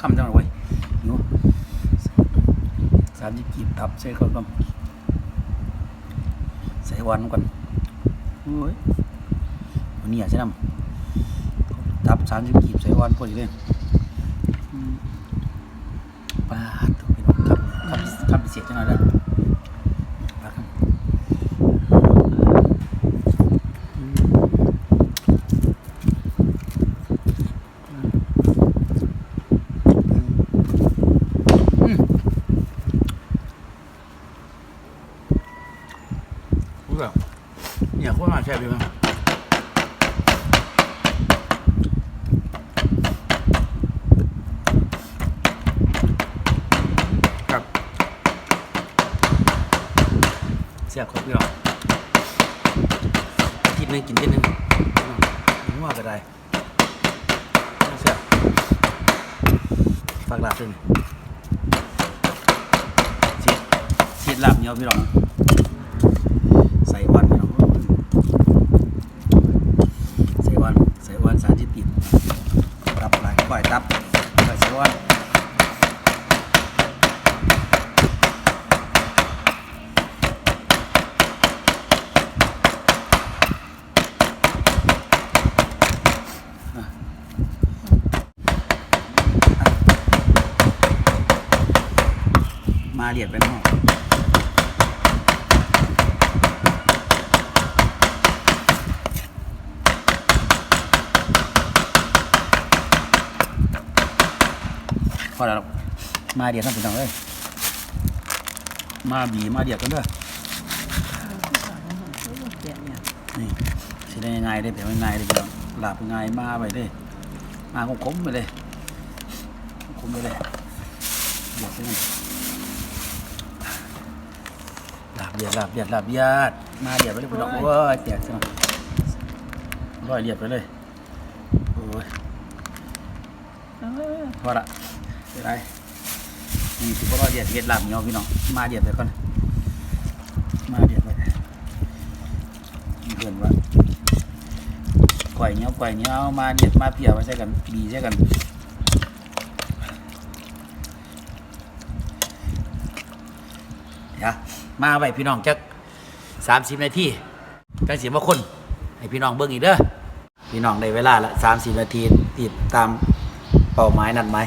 คำจังเลยเว้ยหนูสามสิบกีบตับใส่เข้ากันใส่วันก่อนโอ้ยวันนี้อะใช่ไหมตับสามสิบกีบใส่วันพอดีเลยอืมปาดพี่น้องคำคำครับพิเศษจังเลยนะปาดครับอืม อืมรู้ แบบเนี่ยโคตรมาแซ่บเลยมั้งครับแซ่บครับพี่น้องอาทิตย์หนึงกินเที่นึงผมว่าก็ได้แซ่บฝากลาบด้วยสีสียดลาบเนียวพี่น้อง ใส่วันพี่น้องใส่วันใส่วันสารที่ติดตับหลาย กับก่อยใส่วันมาเรียดไปนอก อแล้วมาเดียวท่านพี่น้องเอ้ยมาบีมาเดียวกันเด้อนี่สิได้ง่ายได้แต่ไม่ง่ายเลยพี่น้องหลับง่ายมาไปเลยมาคมๆไปเลยคมไปเลยเดียวกันหลับเดียดหลับเดียดหลับเดียดมาเดียดไปเลยพี่น้องโอ้ยแตกซะหน่อยร้อยเดียดไปเลยโอ้ยพอละ เดี๋ยวไรนี่สิบรอเดียดเห็ดหลับเงาพี่น้องมาเดียดไปก่อนมาเดียดไปเพื่อนว่าก่อยเงี้ยก่อยเงี้ยมาเดียดมาเพียไว้ใช่กันดีใช่กันเดี๋ยมาไปพี่น้องจักสามสิบนาทีจังสิบว่าคนให้พี่น้องเบิ่งอีกเด้อพี่น้องได้เวลาละสามสิบนาทีติดตามเป้าหมายนัดหม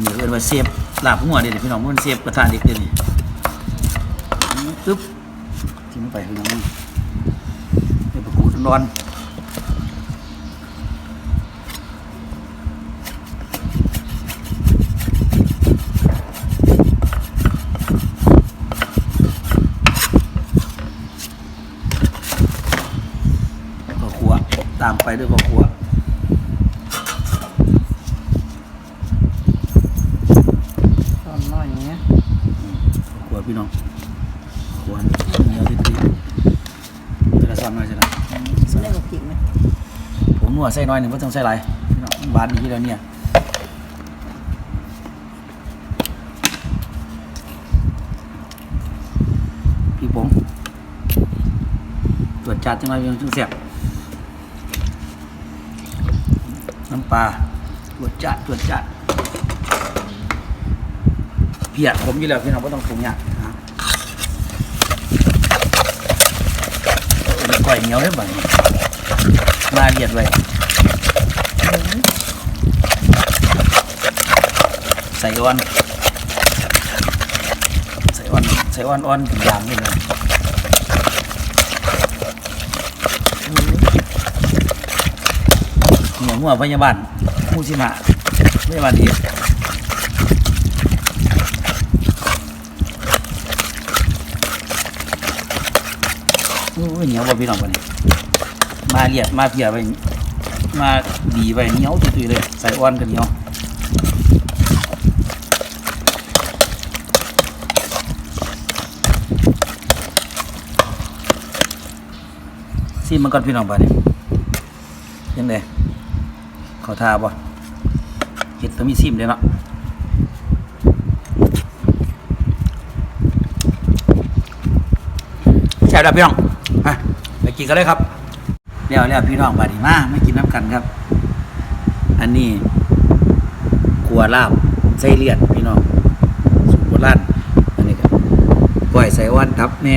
นี่เรียกว่าเสียบลาบหัวเดี๋ยวพี่น้องมันเสียบกระทานเด็กเดี๋ยวนี้ตึ๊บทิ้งไปพี่น้องเดี๋ยวประกูดร้อนก็ขัวตามไปด้วยก็ขัว ตอนน้อยอย่างเงี้ย ขวพี่น้องขวเหนียวติดๆจะได้ซ้อนหน่อยใช่ไหมได้กับผิดไหมผมนวดใส่น้อยหนึ่งก็ต้องใส่หลายพี่น้องบานนี้แล้วเนี่ยพี่ผมตรวจจัดจังไรยังจึงเสียบน้ำปลาตรวจจัดตรวจจัดเพียผมอยู่แล้วพี่น้องก็ต้องปรุงยาก นะเป็นก้อยเหนียวได้บ่เนี่ยมาเรียดไว้ใส่อ่อนใส่อ่อนใส่อ่อนอ่อนเป็นอย่างนี้เลยหัวหัวพยาบาลมูสิมาพยาบาลดีโอ้ย เหนียวบ่พี่น้องบ่นี่มาเรียดมาเพียไปมาดีไปเหนียวตุยๆเลยใส่อ่อนกันเหนียวซีมันก่อนพี่น้องบ่นี่ยังไงเขาทาบ่เห็ดต้องมีซีมเลยเนาะช่แล้วพี่น้อง กินกันเลยครับเดี๋ยวแล้วพี่น้องบาดนีมาไม่กินน้ำกันครับ อันนี้ขัวลาบไส้เลียดพี่น้องสูตรโบราณอันนี้ก็ก้อยใส่วันทับแม่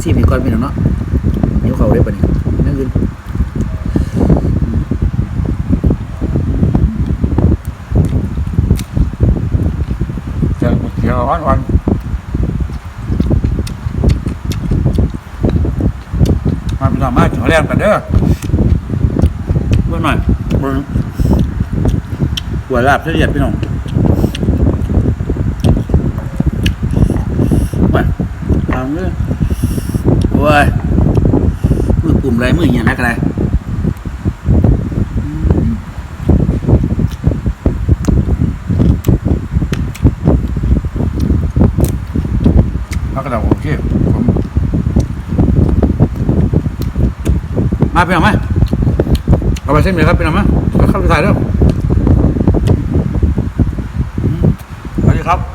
ซีมีก้อนพี่น้องเนาะนิ้วเขาได้ปะเนี่ยนั่นคือเจียวเจียวอ่อนๆมา พี่น้องมาขอแรงกันเด้อเบิ่งหน่อยเบิ่งหัวลาบไส้เลียดพี่น้องมาทำเลยโอ้ยมือปุ่มไรมือเหี้ยนักอะไรพักกระดาษโอเคผมับพี่น้องมเอาไปเส้นเลยครับพี่น้องมาเอาเข้าไปถ่ายแล้วสวัสดีครับ